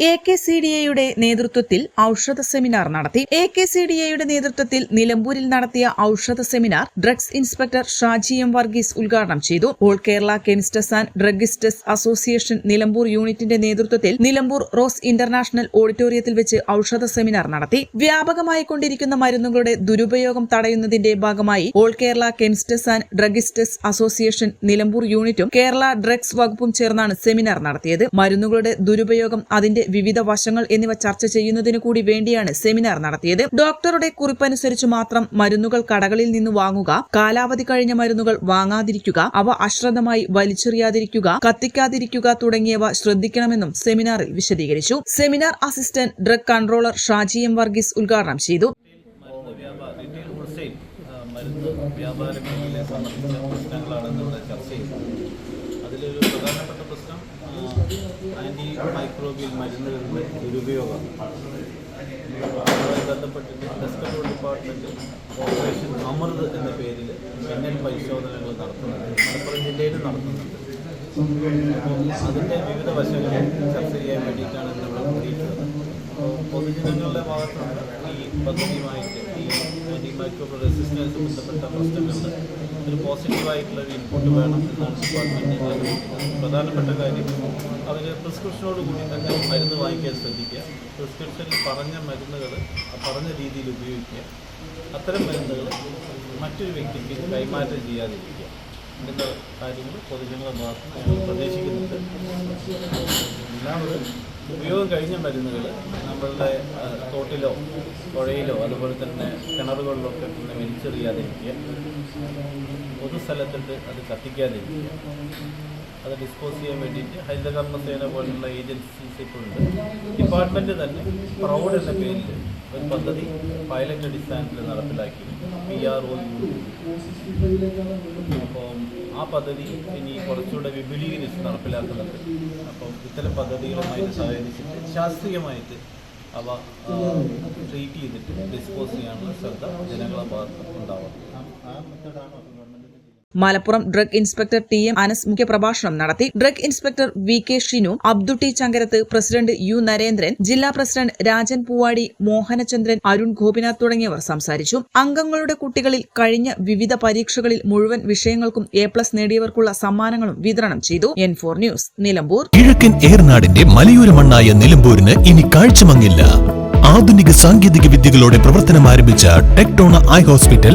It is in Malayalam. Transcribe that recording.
A K C D എയുടെ നേതൃത്വത്തിൽ ഔഷധ സെമിനാർ നടത്തി. എ കെ സി ഡി എയുടെ നേതൃത്വത്തിൽ നിലമ്പൂരിൽ നടത്തിയ ഔഷധ seminar drugs inspector Shaji M Varghese ഉദ്ഘാടനം ചെയ്തു. All Kerala chemists and druggists association Nilambur യൂണിറ്റിന്റെ നേതൃത്വത്തിൽ നിലമ്പൂർ റോസ് ഇന്റർനാഷണൽ ഓഡിറ്റോറിയത്തിൽ വെച്ച് ഔഷധ സെമിനാർ നടത്തി. വ്യാപകമായി കൊണ്ടിരിക്കുന്ന മരുന്നുകളുടെ ദുരുപയോഗം തടയുന്നതിന്റെ ഭാഗമായി all Kerala chemists and druggists association Nilambur യൂണിറ്റും കേരള ഡ്രഗ്സ് വകുപ്പും ചേർന്നാണ് സെമിനാർ നടത്തിയത്. മരുന്നുകളുടെ ദുരുപയോഗം അതിന്റെ വിവിധ വശങ്ങൾ എന്നിവ ചർച്ച ചെയ്യുന്നതിനു കൂടി വേണ്ടിയാണ് സെമിനാർ നടത്തിയത്. ഡോക്ടറുടെ കുറിപ്പനുസരിച്ച് മാത്രം മരുന്നുകൾ കടകളിൽ നിന്ന് വാങ്ങുക കാലാവധി കഴിഞ്ഞ മരുന്നുകൾ വാങ്ങാതിരിക്കുക അവ അശ്രദ്ധമായി വലിച്ചെറിയാതിരിക്കുക കത്തിക്കാതിരിക്കുക തുടങ്ങിയവ ശ്രദ്ധിക്കണമെന്നും സെമിനാറിൽ വിശദീകരിച്ചു. Seminar assistant drug controller Shaji M Varghese ഉദ്ഘാടനം ചെയ്തു. മരുന്ന് വ്യാപാര പ്രശ്നങ്ങളാണ് ചർച്ച ചെയ്യുന്നത്. അതിലൊരു പ്രധാനപ്പെട്ട പ്രശ്നം ആന്റി മൈക്രോബിയൽ മരുന്നുകളുടെ ദുരുപയോഗം. അതുമായി ബന്ധപ്പെട്ടിട്ട് ടെസ്റ്റ് കൺട്രോൾ ഓപ്പറേഷൻ അമൃത് എന്ന പേരിൽ മിന്നൽ പരിശോധനകൾ നടത്തുന്നുണ്ട്. മലപ്പുറം ജില്ലയിലും നടത്തുന്നുണ്ട്. അതിന്റെ വിവിധ വശങ്ങൾ ചർച്ച ചെയ്യാൻ വേണ്ടിയിട്ടാണ് നമ്മൾ കൂടിയിട്ടുള്ളത് പൊതുജനങ്ങളുടെ ഭാഗത്തുനിന്ന് ഈ പദ്ധതിയുമായിട്ട് ഈ ആന്റി റെസിസ്റ്റൻസ് ബന്ധപ്പെട്ട പ്രശ്നങ്ങളിൽ ഒരു പോസിറ്റീവായിട്ടുള്ള ഒരു ഇൻപുട്ട് വേണം എന്നാണ് ഡിപ്പാർട്ട്മെന്റ് പ്രധാനപ്പെട്ട കാര്യം. അവർ പ്രിസ്ക്രിപ്ഷനോട് കൂടി തന്നെ മരുന്ന് വാങ്ങിക്കാൻ ശ്രദ്ധിക്കുക. പ്രിസ്ക്രിപ്ഷനിൽ പറഞ്ഞ മരുന്നുകൾ പറഞ്ഞ രീതിയിൽ ഉപയോഗിക്കുക. അത്തരം മരുന്നുകൾ മറ്റൊരു വ്യക്തിക്ക് കൈമാറ്റം ചെയ്യാതിരിക്കുക. ഇതിന്റെ കാര്യങ്ങൾ പൊതുജനങ്ങളുടെ ഭാഗത്ത് പ്രതീക്ഷിക്കുന്നുണ്ട്. എല്ലാവരും ഉപയോഗം കഴിഞ്ഞ മരുന്നുകൾ നമ്മളുടെ തോട്ടിലോ പുഴയിലോ അതുപോലെ തന്നെ കിണറുകളിലോ ഒക്കെ തന്നെ വലിച്ചെറിയാതിരിക്കുക. പൊതുസ്ഥലത്തിട്ട് അത് കത്തിക്കാതിരിക്കുക. അത് ഡിസ്പോസ് ചെയ്യാൻ വേണ്ടിയിട്ട് ഹരിതകർമ്മസേന പോലുള്ള ഏജൻസീസ് ഇപ്പോൾ ഉണ്ട്. ഡിപ്പാർട്ട്മെന്റ് തന്നെ പ്രൗഡ് എന്ന പേരിൽ ഒരു പദ്ധതി പൈലറ്റ് അടിസ്ഥാനത്തിൽ നടപ്പിലാക്കി പി ആർ ഒ അപ്പം ആ പദ്ധതി ഇനി കുറച്ചുകൂടെ വിപുലീകരിച്ച് നടപ്പിലാക്കുന്നുണ്ട്. അപ്പം ഇത്തരം പദ്ധതികളുമായിട്ട് സഹകരിച്ചിട്ട് ശാസ്ത്രീയമായിട്ട് അവ ട്രീറ്റ് ചെയ്തിട്ട് ഡിസ്പോസ് ചെയ്യാനുള്ള ശ്രദ്ധ ജനങ്ങളെ ഭാഗത്ത് ഉണ്ടാവണം. ആ മെത്തേഡാണ് government Malappuram drug inspector T M Anas മുഖ്യപ്രഭാഷണം നടത്തി. Drug inspector V K Shinu Abdu T Chankarath president U Narendran ജില്ലാ പ്രസിഡന്റ് രാജൻ പൂവാടി മോഹനചന്ദ്രൻ അരുൺ ഗോപിനാഥ് തുടങ്ങിയവർ സംസാരിച്ചു. അംഗങ്ങളുടെ കുട്ടികളിൽ കഴിഞ്ഞ വിവിധ പരീക്ഷകളിൽ മുഴുവൻ വിഷയങ്ങൾക്കും എ പ്ലസ് നേടിയവർക്കുള്ള സമ്മാനങ്ങളും വിതരണം ചെയ്തു. N four news Nilambur. കിഴക്കൻ ഏർനാടിന്റെ മലയോര മണ്ണായ നിലമ്പൂരിന് ഇനി കാഴ്ചമങ്ങില്ല. ആധുനിക സാങ്കേതിക വിദ്യകളോടെ പ്രവർത്തനം ആരംഭിച്ച ടെക്ടോണ ഐ ഹോസ്പിറ്റൽ